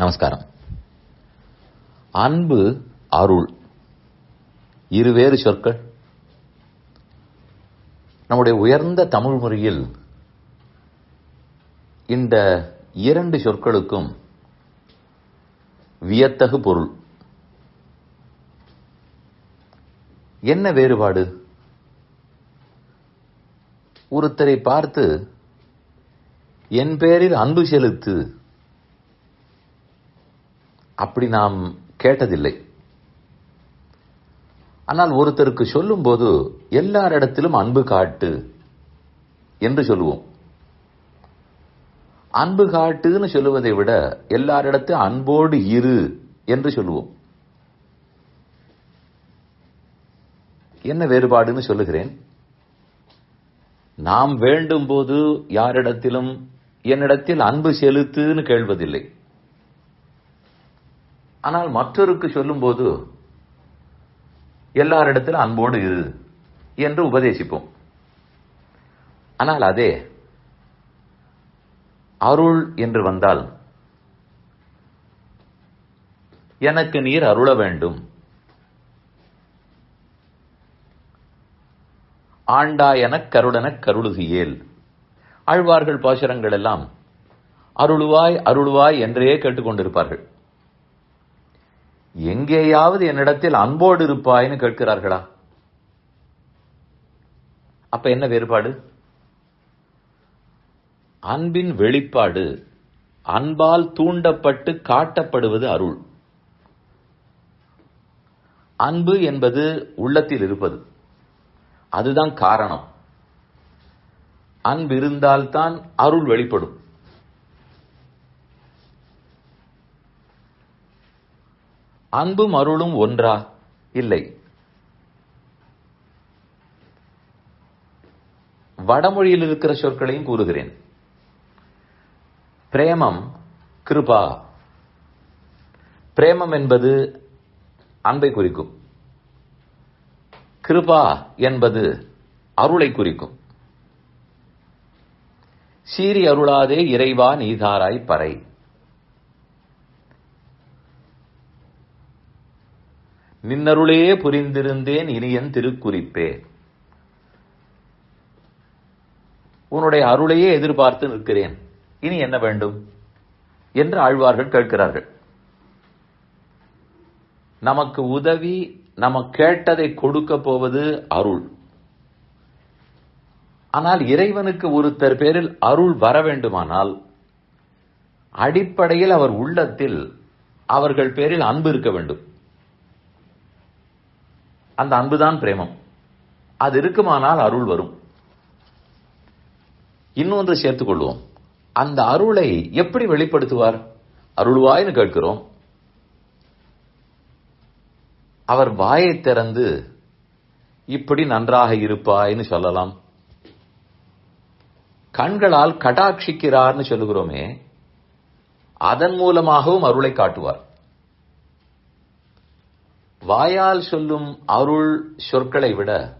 நமஸ்காரம். அன்பு அருள். இருவேறு சொற்கள். நம்முடைய உயர்ந்த தமிழ் முறையில் இந்த இரண்டு சொற்களுக்கும் வியத்தகு பொருள். என்ன வேறுபாடு? ஒருத்தரை பார்த்து என் பேரில் அன்பு செலுத்து அப்படி நாம் கேட்டதில்லை. ஆனால் ஒருத்தருக்கு சொல்லும்போது எல்லாரிடத்திலும் அன்பு காட்டு என்று சொல்லுவோம். அன்பு காட்டுன்னு சொல்லுவதை விட எல்லாரிடத்தையும் அன்போடு இரு என்று சொல்லுவோம். என்ன வேறுபாடுன்னு சொல்லுகிறேன். நாம் வேண்டும் போது யாரிடத்திலும் என்னிடத்தில் அன்பு செலுத்துன்னு கேள்வதில்லை. ஆனால் மற்றொருக்கு சொல்லும்போது எல்லாரிடத்திலும் அன்போடு இரு என்று உபதேசிப்போம். ஆனால் அதே அருள் என்று வந்தால் எனக்கு நீர் அருள வேண்டும். ஆண்டாயனக் கருடன கருளுகியேல். ஆழ்வார்கள் பாசுரங்கள் எல்லாம் அருளுவாய் அருளுவாய் என்றே கேட்டுக்கொண்டிருப்பார்கள். எங்கேயாவது என்னிடத்தில் அன்போடு இருப்பாய்னு கேட்கிறார்களா? அப்ப என்ன வேறுபாடு? அன்பின் வெளிப்பாடு அன்பால் தூண்டப்பட்டு காட்டப்படுவது அருள். அன்பு என்பது உள்ளத்தில் இருப்பது. அதுதான் காரணம். அன்பு இருந்தால்தான் அருள் வெளிப்படும். அன்பும் அருளும் ஒன்றா? இல்லை. வடமொழியில் இருக்கிற சொற்களையும் கூறுகிறேன். பிரேமம் கிருபா. பிரேமம் என்பது அன்பை குறிக்கும். கிருபா என்பது அருளை குறிக்கும். சீரி அருளாதே இறைவா நீதாராய் பறை. நின்னருளே புரிந்திருந்தேன் இனியன் திருக்குறிப்பே. உன்னுடைய அருளையே எதிர்பார்த்து நிற்கிறேன். இனி என்ன வேண்டும்? என்று ஆழ்வார்கள் கேட்கிறார்கள். நமக்கு உதவி நம்ம கேட்டதை கொடுக்க போவது அருள். ஆனால் இறைவனுக்கு ஒருத்தர் பேரில் அருள் வர வேண்டுமானால் அடிப்படையில் அவர் உள்ளத்தில் அவர்கள் பேரில் அன்பு இருக்க வேண்டும். அந்த அன்புதான் பிரேமம். அது இருக்குமானால் அருள் வரும். இன்னொன்று சேர்த்துக் கொள்வோம். அந்த அருளை எப்படி வெளிப்படுத்துவார்? அருள்வாய்னு கேட்கிறோம். அவர் வாயை திறந்து இப்படி நன்றாக இருப்பாய்னு சொல்லலாம். கண்களால் கடாட்சிக்கிறார்னு சொல்லுகிறோமே அதன் மூலமாகவும் அருளை காட்டுவார். வாயால் சொல்லும் அருள் சொற்களை விட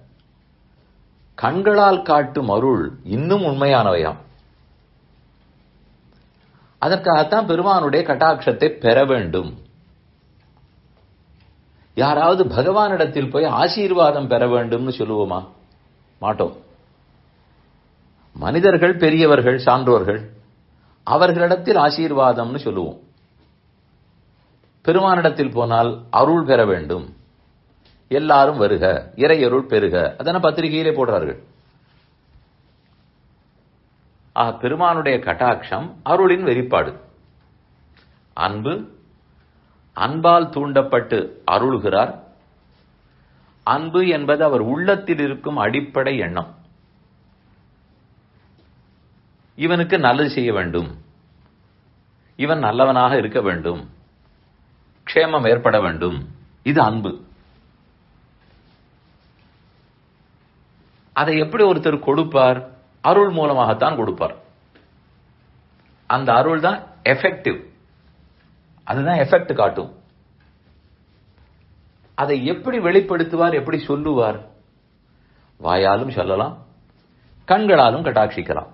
கண்களால் காட்டும் அருள் இன்னும் உண்மையானவையாம். அதற்காகத்தான் பெருமானுடைய கட்டாட்சத்தை பெற வேண்டும். யாராவது பகவானிடத்தில் போய் ஆசீர்வாதம் பெற வேண்டும்னு சொல்லுவோமா? மாட்டோம். மனிதர்கள் பெரியவர்கள் சான்றோர்கள் அவர்களிடத்தில் ஆசீர்வாதம்னு சொல்லுவோம். பெருமானிடத்தில் போனால் அருள் பெற வேண்டும். எல்லாரும் வருக இறையருள் பெருக அதன பத்திரிகையிலே போடுறார்கள்? ஆக பெருமானுடைய கட்டாட்சம் அருளின் வெளிப்பாடு. அன்பு அன்பால் தூண்டப்பட்டு அருள்கிறார். அன்பு என்பது அவர் உள்ளத்தில் இருக்கும் அடிப்படை எண்ணம். இவனுக்கு நல்லது செய்ய வேண்டும். இவன் நல்லவனாக இருக்க வேண்டும். க்ஷேமம் ஏற்பட வேண்டும். இது அன்பு. அதை எப்படி ஒருத்தர் கொடுப்பார்? அருள் மூலமாகத்தான் கொடுப்பார். அந்த அருள் தான் எஃபெக்டிவ் அதுதான் எஃபெக்ட் காட்டும். அதை எப்படி வெளிப்படுத்துவார் எப்படி சொல்லுவார்? வாயாலும் சொல்லலாம் கண்களாலும் கட்டாட்சிக்கலாம்.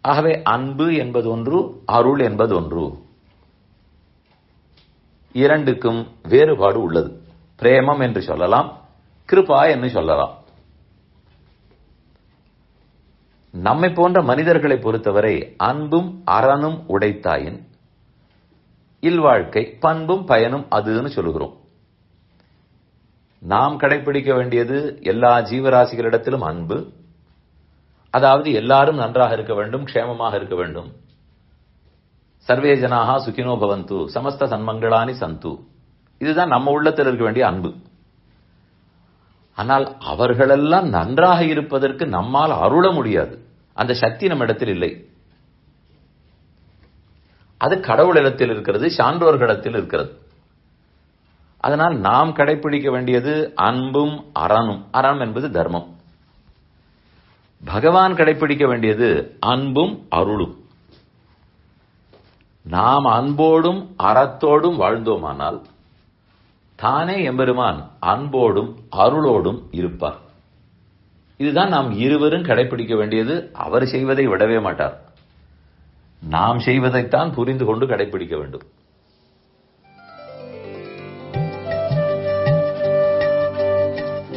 ஆகவே அன்பு என்பது ஒன்று அருள் என்பது ஒன்று இரண்டுக்கும் வேறுபாடு உள்ளது. பிரேமம் என்று சொல்லலாம் கிருபா என்று சொல்லலாம். நம்மை போன்ற மனிதர்களை பொறுத்தவரை அன்பும் அறனும் உடைத்தாயின் இல்வாழ்க்கை பண்பும் பயனும் அதுன்னு சொல்லுகிறோம். நாம் கடைபிடிக்க வேண்டியது எல்லா ஜீவராசிகளிடத்திலும் அன்பு. அதாவது எல்லாரும் நன்றாக இருக்க வேண்டும் க்ஷேமமாக இருக்க வேண்டும். சர்வே ஜனாகா சுகினோ பவந்து. சமஸ்த சன்மங்களானி சந்து. இதுதான் நம்ம உள்ளத்தில் இருக்க வேண்டிய அன்பு. ஆனால் அவர்களெல்லாம் நன்றாக இருப்பதற்கு நம்மால் அருள முடியாது. அந்த சக்தி நம்ம இடத்தில் இல்லை. அது கடவுளிடத்தில் இருக்கிறது சான்றோர்களிடத்தில் இருக்கிறது. அதனால் நாம் கடைபிடிக்க வேண்டியது அன்பும் அறனும். அறம் என்பது தர்மம். பகவான் கடைபிடிக்க வேண்டியது அன்பும் அருளும். நாம் அன்போடும் அறத்தோடும் வாழ்ந்தோமானால் தானே எம்பெருமான் அன்போடும் அருளோடும் இருப்பார். இதுதான் நாம் இருவரும் கடைபிடிக்க வேண்டியது. அவர் செய்வதை விடவே மாட்டார். நாம் செய்வதைத்தான் புரிந்து கொண்டு கடைபிடிக்க வேண்டும்.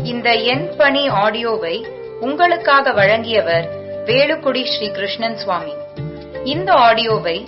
இந்த எண் பணி ஆடியோவை உங்களுக்காக வழங்கியவர் வேலுக்குடி ஸ்ரீ கிருஷ்ணன் சுவாமி. இந்த ஆடியோவை